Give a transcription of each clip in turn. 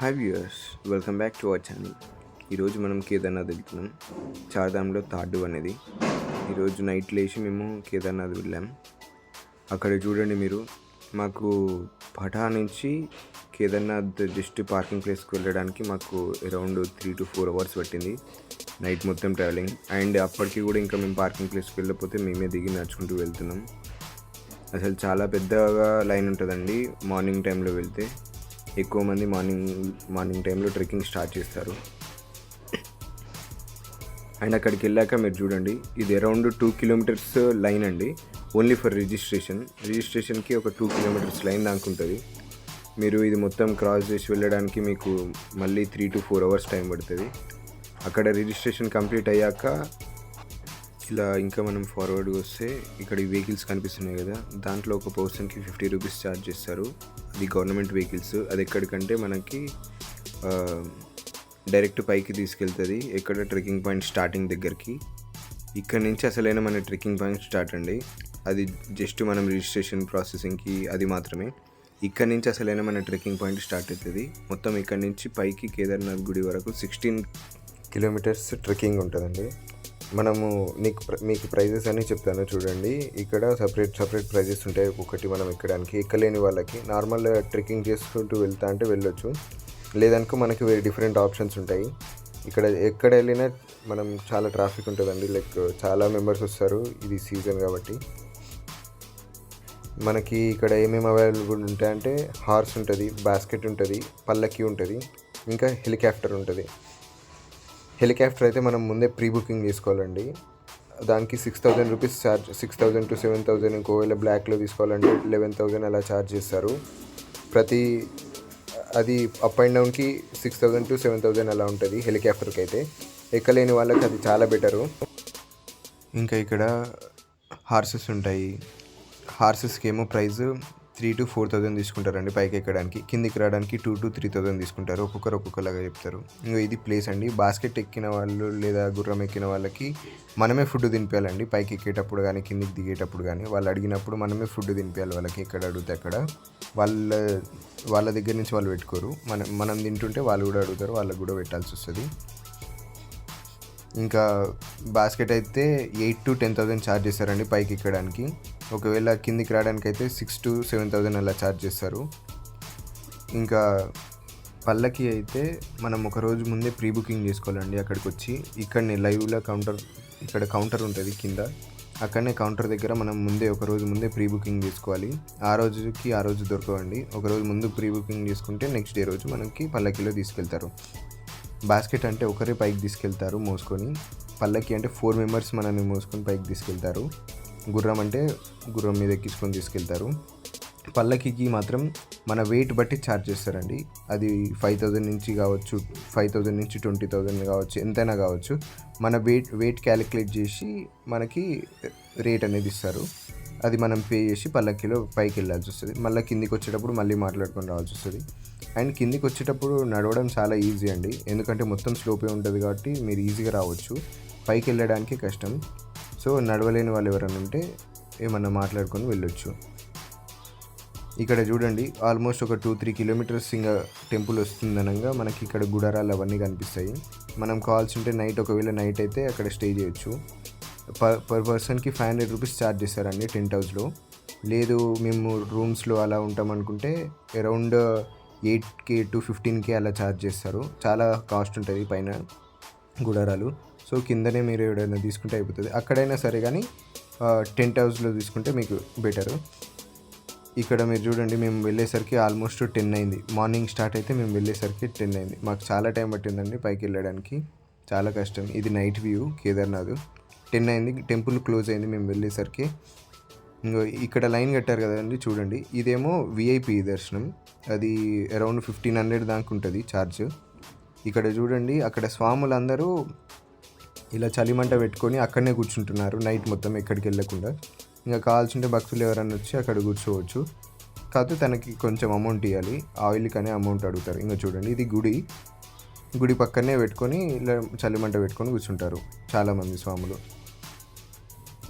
Hi viewers welcome back to our channel ఈరోజు మనం కేదార్నాథ్ వెళ్తున్నాం. చార్ధామ్లో థర్డ్ అనేది. ఈరోజు నైట్ లేచి మేము కేదార్నాథ్ వెళ్ళాం. అక్కడ చూడండి మీరు మాకు పటా నుంచి కేదార్నాథ్ జస్ట్ పార్కింగ్ ప్లేస్కి వెళ్ళడానికి మాకు around three to four hours పట్టింది. నైట్ మొత్తం ట్రావెలింగ్ అండ్ అప్పటికి కూడా ఇంకా మేము పార్కింగ్ ప్లేస్కి వెళ్ళకపోతే మేమే దిగి నడుచుకుంటూ వెళ్తున్నాం. అసలు చాలా పెద్దగా లైన్ ఉంటుందండి మార్నింగ్ టైంలో వెళ్తే. ఎక్కువ మంది మార్నింగ్ మార్నింగ్ టైంలో ట్రెక్కింగ్ స్టార్ట్ చేస్తారు. అండ్ అక్కడికి వెళ్ళాక మీరు చూడండి ఇది అరౌండ్ టూ కిలోమీటర్స్ లైన్ అండి. ఓన్లీ ఫర్ రిజిస్ట్రేషన్ రిజిస్ట్రేషన్కి ఒక టూ కిలోమీటర్స్ లైన్ దాకా ఉంటుంది. మీరు ఇది మొత్తం క్రాస్ చేసి వెళ్ళడానికి మీకు మళ్ళీ three to four hours time పడుతుంది. అక్కడ రిజిస్ట్రేషన్ కంప్లీట్ అయ్యాక ఇలా ఇంకా మనం ఫార్వర్డ్ వస్తే ఇక్కడ ఈ వెహికల్స్ కనిపిస్తున్నాయి కదా దాంట్లో ఒక పర్సన్కి ఫిఫ్టీ రూపీస్ ఛార్జ్ చేస్తారు. అది గవర్నమెంట్ వెహికల్స్ అది ఎక్కడికంటే మనకి డైరెక్ట్ పైకి తీసుకెళ్తుంది ఎక్కడ ట్రెక్కింగ్ పాయింట్ స్టార్టింగ్ దగ్గరికి. ఇక్కడ నుంచి అసలైన మన ట్రెక్కింగ్ పాయింట్ స్టార్ట్ అండి. అది జస్ట్ మనం రిజిస్ట్రేషన్ ప్రాసెసింగ్కి అది మాత్రమే. ఇక్కడ నుంచి అసలైన మన ట్రెక్కింగ్ పాయింట్ స్టార్ట్ అవుతుంది మొత్తం ఇక్కడ నుంచి పైకి కేదార్నాథ్ గుడి వరకు సిక్స్టీన్ కిలోమీటర్స్ ట్రెక్కింగ్ ఉంటుందండి. మనము నీకు మీకు ప్రైజెస్ అన్నీ చెప్తాను చూడండి. ఇక్కడ సపరేట్ సపరేట్ ప్రైజెస్ ఉంటాయి. ఒక్కొక్కటి మనం ఎక్కడానికి ఎక్కలేని వాళ్ళకి నార్మల్ ట్రెక్కింగ్ చేసుకుంటూ వెళ్తా అంటే వెళ్ళొచ్చు. లేదనుకో మనకి వేరే డిఫరెంట్ ఆప్షన్స్ ఉంటాయి. ఇక్కడ ఎక్కడ వెళ్ళినా మనం చాలా ట్రాఫిక్ ఉంటుందండి. లైక్ చాలా మెంబర్స్ వస్తారు ఇది సీజన్ కాబట్టి. మనకి ఇక్కడ ఏమేమి అవైలబుల్ ఉంటాయంటే హార్స్ ఉంటుంది బాస్కెట్ ఉంటుంది పల్లకి ఉంటుంది ఇంకా హెలికాప్టర్ ఉంటుంది. హెలికాప్టర్ అయితే మనం ముందే ప్రీ బుకింగ్ చేసుకోవాలండి. దానికి six thousand rupees charge six thousand to seven thousand ఇంకోవేళ బ్లాక్లో తీసుకోవాలంటే లెవెన్ థౌజండ్ అలా ఛార్జ్ చేస్తారు. ప్రతి అది up and డౌన్కి six thousand to seven thousand అలా ఉంటుంది హెలికాప్టర్కి అయితే ఎక్కలేని వాళ్ళకి అది చాలా బెటరు ఇంకా ఇక్కడ హార్సెస్ ఉంటాయి. హార్సెస్కి ఏమో price three to four thousand తీసుకుంటారండి పైకి ఎక్కడానికి. కిందికి రావడానికి టూ టు త్రీ థౌజండ్ తీసుకుంటారు. ఒక్కొక్కరు ఒక్కొక్కలాగా చెప్తారు. ఇంకా ఇది ప్లేస్ అండి. బాస్కెట్ ఎక్కిన వాళ్ళు లేదా గుర్రం ఎక్కిన వాళ్ళకి మనమే ఫుడ్ తినిపించాలండి పైకి ఎక్కేటప్పుడు కానీ కిందికి దిగేటప్పుడు కానీ వాళ్ళు అడిగినప్పుడు మనమే ఫుడ్ తినిపించాలి వాళ్ళకి. ఎక్కడ అడిగితే అక్కడ. వాళ్ళ వాళ్ళ దగ్గర నుంచి వాళ్ళు పెట్టుకోరు. మనం మనం తింటుంటే వాళ్ళు కూడా అడుగుతారు. వాళ్ళకి కూడా పెట్టాల్సి వస్తుంది. ఇంకా బాస్కెట్ అయితే eight to ten thousand charge చేస్తారండి పైకి ఎక్కడానికి. ఒకవేళ కిందికి రావడానికి అయితే సిక్స్ టు సెవెన్ థౌసండ్ అలా ఛార్జ్ చేస్తారు. ఇంకా పల్లకి అయితే మనం ఒక రోజు ముందే ప్రీ బుకింగ్ చేసుకోవాలండి అక్కడికి వచ్చి ఇక్కడనే లైవ్లో కౌంటర్ ఇక్కడ కౌంటర్ ఉంటుంది కింద. అక్కడనే కౌంటర్ దగ్గర మనం ముందే ఒక రోజు ముందే ప్రీ బుకింగ్ చేసుకోవాలి. ఆ రోజుకి ఆ రోజు దొరకవండి. ఒక రోజు ముందు ప్రీ బుకింగ్ చేసుకుంటే నెక్స్ట్ డే రోజు మనకి పల్లకిలో తీసుకెళ్తారు. బాస్కెట్ అంటే ఒకరే పైకి తీసుకెళ్తారు మోసుకొని. పల్లకి అంటే ఫోర్ మెంబర్స్ మనల్ని మోసుకొని పైకి తీసుకెళ్తారు. గుర్రం అంటే గుర్రం మీద ఎక్కించుకొని తీసుకెళ్తారు. పల్లకికి మాత్రం మన వెయిట్ బట్టి ఛార్జ్ చేస్తారండి. అది ఫైవ్ థౌజండ్ నుంచి కావచ్చు ఫైవ్ థౌజండ్ నుంచి ట్వంటీ థౌజండ్ కావచ్చు ఎంతైనా కావచ్చు మన వెయిట్ వెయిట్ క్యాలిక్యులేట్ చేసి మనకి రేట్ అనేది ఇస్తారు. అది మనం పే చేసి పల్లకిలో పైకి వెళ్ళాల్సి వస్తుంది. మళ్ళీ కిందికి వచ్చేటప్పుడు మళ్ళీ మాట్లాడుకొని రావాల్సి వస్తుంది. అండ్ కిందికి వచ్చేటప్పుడు నడవడం చాలా ఈజీ అండి. ఎందుకంటే మొత్తం స్లోపే ఉంటుంది కాబట్టి మీరు ఈజీగా రావచ్చు. పైకి వెళ్ళడానికి కష్టం. సో నడవలేని వాళ్ళు ఎవరైనా ఉంటే ఏమన్నా మాట్లాడుకొని వెళ్ళొచ్చు. ఇక్కడ చూడండి ఆల్మోస్ట్ ఒక టూ త్రీ కిలోమీటర్స్ ఇంకా టెంపుల్ వస్తుందనగా మనకి ఇక్కడ గుడారాలు అవన్నీ కనిపిస్తాయి. మనం కావాల్సి ఉంటే నైట్ ఒకవేళ నైట్ అయితే అక్కడ స్టే చేయొచ్చు. పర్ పర్ పర్సన్కి ఫైవ్ హండ్రెడ్ రూపీస్ ఛార్జ్ చేస్తారండి టెంట్ హౌస్లో. లేదు మేము రూమ్స్లో అలా ఉంటాం అనుకుంటే around eight K to fifteen K అలా ఛార్జ్ చేస్తారు. చాలా కాస్ట్ ఉంటుంది పైన గుడారాలు. సో కిందనే మీరు ఏదైనా తీసుకుంటే అయిపోతుంది. అక్కడైనా సరే కానీ టెంట్ హౌస్లో తీసుకుంటే మీకు బెటరు. ఇక్కడ మీరు చూడండి మేము వెళ్ళేసరికి ఆల్మోస్ట్ టెన్ అయింది. మార్నింగ్ స్టార్ట్ అయితే మేము వెళ్ళేసరికి టెన్ అయింది. మాకు చాలా టైం పట్టిందండి పైకి వెళ్ళడానికి. చాలా కష్టం. ఇది నైట్ వ్యూ కేదార్నాథ్. టెన్ అయింది టెంపుల్ క్లోజ్ అయింది మేము వెళ్ళేసరికి. ఇంకో ఇక్కడ లైన్ కట్టారు కదండి చూడండి. ఇదేమో విఐపి దర్శనం. అది అరౌండ్ ఫిఫ్టీన్ హండ్రెడ్ దాకా ఉంటుంది ఛార్జ్. ఇక్కడ చూడండి అక్కడ స్వాములందరూ ఇలా చలిమంట పెట్టుకొని అక్కడనే కూర్చుంటున్నారు. నైట్ మొత్తం ఎక్కడికి వెళ్ళకుండా. ఇంకా కావాల్సింటే భక్తులు ఎవరైనా వచ్చి అక్కడ కూర్చోవచ్చు. కాకపోతే తనకి కొంచెం అమౌంట్ ఇవ్వాలి ఆయిల్కనే అమౌంట్ అడుగుతారు. ఇంకా చూడండి ఇది గుడి. గుడి పక్కనే పెట్టుకొని ఇలా చలిమంట పెట్టుకొని కూర్చుంటారు చాలామంది స్వాములు.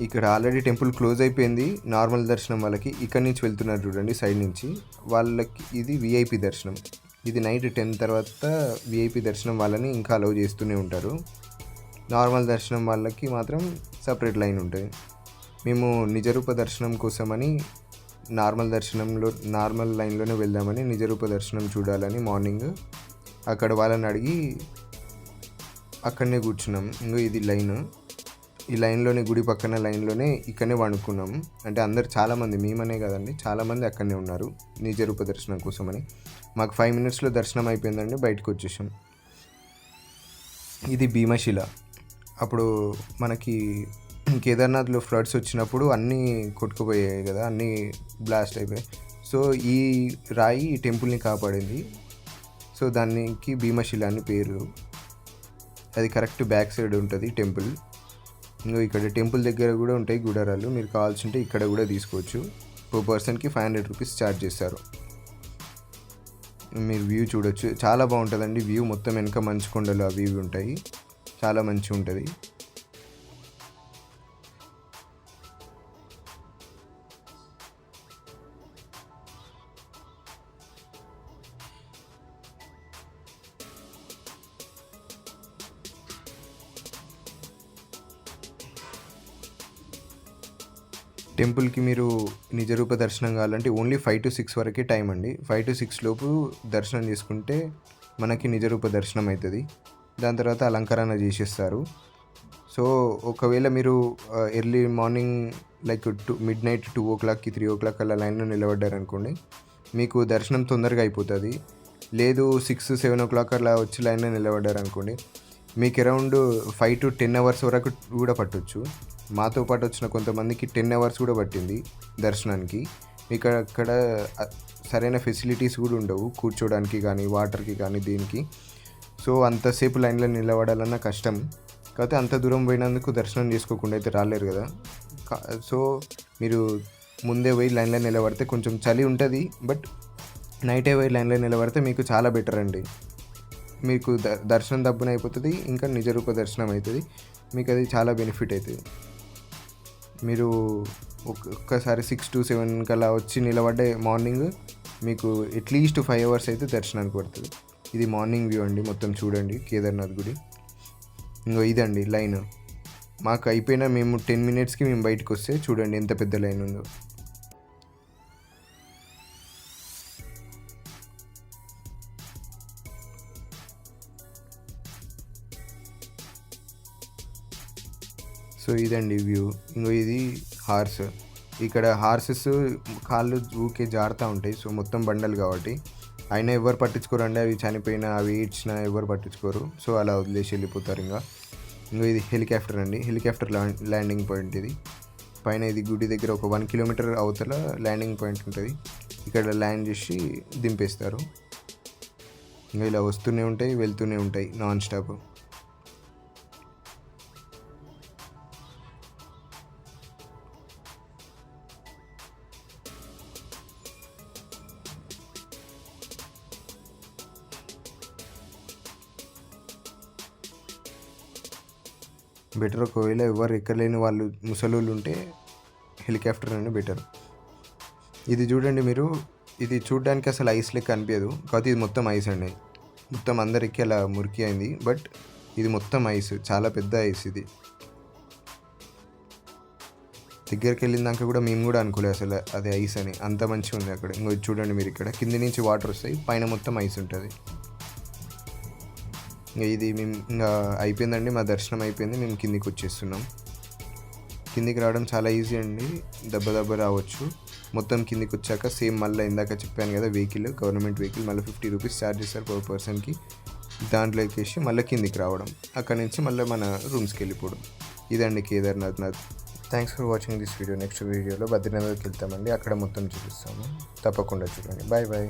ఇక్కడ ఆల్రెడీ టెంపుల్ క్లోజ్ అయిపోయింది. నార్మల్ దర్శనం వాళ్ళకి ఇక్కడ నుంచి వెళ్తున్నారు చూడండి సైడ్ నుంచి. వాళ్ళకి ఇది విఐపి దర్శనం. ఇది నైట్ టెన్ తర్వాత విఐపి దర్శనం వాళ్ళని ఇంకా అలౌ చేస్తూనే ఉంటారు. నార్మల్ దర్శనం వాళ్ళకి మాత్రం సపరేట్ లైన్ ఉంటుంది మేము నిజరూప దర్శనం కోసమని నార్మల్ దర్శనంలో నార్మల్ లైన్లోనే వెళ్దామని నిజరూప దర్శనం చూడాలని మార్నింగ్ అక్కడ వాళ్ళని అడిగి అక్కడనే కూర్చున్నాం. ఇంకా ఇది లైన్. ఈ లైన్లోనే గుడి పక్కన లైన్లోనే ఇక్కడనే వండుకున్నాం అంటే అందరు చాలామంది మేమనే కదండి చాలామంది అక్కడనే ఉన్నారు నిజరూప దర్శనం కోసమని. మాకు ఫైవ్ మినిట్స్లో దర్శనం అయిపోయిందండి బయటకు వచ్చేసాం. ఇది భీమశిల. అప్పుడు మనకి కేదార్నాథ్లో ఫ్లడ్స్ వచ్చినప్పుడు అన్నీ కొట్టుకుపోయాయి కదా అన్నీ బ్లాస్ట్ అయిపోయాయి. సో ఈ రాయి ఈ టెంపుల్ని కాపాడింది. సో దానికి భీమశిల అని పేరు. అది కరెక్ట్ బ్యాక్ సైడ్ ఉంటుంది టెంపుల్. ఇంకా ఇక్కడ టెంపుల్ దగ్గర కూడా ఉంటాయి గుడారాలు. మీరు కావాల్సింటే ఇక్కడ కూడా తీసుకోవచ్చు. పర్ పర్సన్కి ఫైవ్ హండ్రెడ్ రూపీస్ ఛార్జ్ చేస్తారు. మీరు వ్యూ చూడొచ్చు. చాలా బాగుంటుందండి వ్యూ. మొత్తం వెనక మంచు కొండలు అవి ఇవి ఉంటాయి. చాలా మంచిగా ఉంటుంది టెంపుల్కి మీరు నిజరూప దర్శనం కావాలంటే ఓన్లీ ఫైవ్ టు సిక్స్ వరకే టైం అండి. ఫైవ్ టు సిక్స్ లోపు దర్శనం చేసుకుంటే మనకి నిజరూప దర్శనం అవుతుంది దాని తర్వాత అలంకరణ చేసేస్తారు. సో ఒకవేళ మీరు early morning like two midnight two ఓ క్లాక్కి త్రీ ఓ క్లాక్ అలా లైన్లో నిలబడ్డారనుకోండి మీకు దర్శనం తొందరగా అయిపోతుంది. లేదు సిక్స్ సెవెన్ ఓ క్లాక్ అలా వచ్చి లైన్లో నిలబడ్డారనుకోండి మీకు around five to ten hours వరకు కూడా పట్టొచ్చు. మాతో పాటు వచ్చిన కొంతమందికి టెన్ అవర్స్ కూడా పట్టింది దర్శనానికి. మీకు అక్కడ సరైన ఫెసిలిటీస్ కూడా ఉండవు. కూర్చోడానికి కానీ వాటర్కి కానీ దీనికి. సో అంతసేపు లైన్లో నిలబడాలన్నా కష్టం. కాకపోతే అంత దూరం పోయినందుకు దర్శనం చేసుకోకుండా అయితే రాలేరు కదా. సో మీరు ముందే పోయి లైన్లో నిలబడితే కొంచెం చలి ఉంటుంది బట్ నైటే పోయి లైన్లో నిలబడితే మీకు చాలా బెటర్ అండి. మీకు ద దర్శనం దబ్బున అయిపోతుంది ఇంకా నిజరూప దర్శనం అవుతుంది మీకు అది చాలా బెనిఫిట్ అవుతుంది మీరు ఒక్కసారి సిక్స్ టు సెవెన్ కల్లా వచ్చి నిలబడ్డే మార్నింగ్ మీకు అట్లీస్ట్ ఫైవ్ అవర్స్ అయితే దర్శనానికి పడుతుంది. ఇది మార్నింగ్ వ్యూ అండి మొత్తం చూడండి కేదార్నాథ్ గుడి. ఇంకో ఇదండి లైన్. మాకు అయిపోయిన మేము టెన్ మినిట్స్కి మేము బయటకు వస్తే చూడండి ఎంత పెద్ద లైన్ ఉందో. సో ఇదండి వ్యూ. ఇంకో ఇది హార్స్. ఇక్కడ హార్సెస్ కాళ్ళు ఊకే జారుతూ ఉంటాయి సో మొత్తం బండలు కాబట్టి. అయినా ఎవరు పట్టించుకోరండి అవి చనిపోయినా అవి ఇచ్చినా ఎవరు పట్టించుకోరు. సో అలా వదిలేసి వెళ్ళిపోతారు ఇంకా. ఇంకా ఇది హెలికాప్టర్ అండి. హెలికాప్టర్ ల్యాండింగ్ పాయింట్ ఇది. పైన ఇది గుడి దగ్గర ఒక వన్ కిలోమీటర్ అవతల ల్యాండింగ్ పాయింట్ ఉంటుంది. ఇక్కడ ల్యాండ్ చేసి దింపేస్తారు. ఇంకా ఇలా వస్తూనే ఉంటాయి వెళ్తూనే ఉంటాయి నాన్ స్టాప్. బెటర్ ఒకవేళ ఎవరు ఎక్కలేని వాళ్ళు ముసలోళ్ళు ఉంటే హెలికాప్టర్ అని బెటర్. ఇది చూడండి మీరు ఇది చూడడానికి అసలు ఐస్ లెక్క అనిపించదు కాకపోతే ఇది మొత్తం ఐస్ అండి. మొత్తం అందరికి అలా మురికి అయింది. బట్ ఇది మొత్తం ఐస్ చాలా పెద్ద ఐస్ ఇది. దగ్గరికి వెళ్ళిందాక కూడా మేము కూడా అనుకోలేదు అసలు అది ఐస్ అని. అంత మంచిగా ఉంది అక్కడ. ఇంకో చూడండి మీరు ఇక్కడ. కింది నుంచి వాటర్ వస్తాయి. పైన మొత్తం ఐస్ ఉంటుంది. ఇది మేము ఇంకా అయిపోయిందండి మా దర్శనం అయిపోయింది మేము కిందికి వచ్చేస్తున్నాం. కిందికి రావడం చాలా ఈజీ అండి దెబ్బ దెబ్బ రావచ్చు. మొత్తం కిందికి వచ్చాక సేమ్ మళ్ళీ ఇందాక చెప్పాను కదా వెహికల్ గవర్నమెంట్ వెహికల్ మళ్ళీ ఫిఫ్టీ రూపీస్ ఛార్జ్ చేస్తారు పర్ పర్సన్కి. దాంట్లో ఎక్కేసి మళ్ళీ కిందికి రావడం అక్కడ నుంచి మళ్ళీ మన రూమ్స్కి వెళ్ళిపోవడం. ఇదండి Kedarnath Nath. Thanks for watching this video next వీడియోలో బద్రీనాథ్కి వెళ్తామండి అక్కడ మొత్తం చూపిస్తాము. తప్పకుండా చూడండి. Bye bye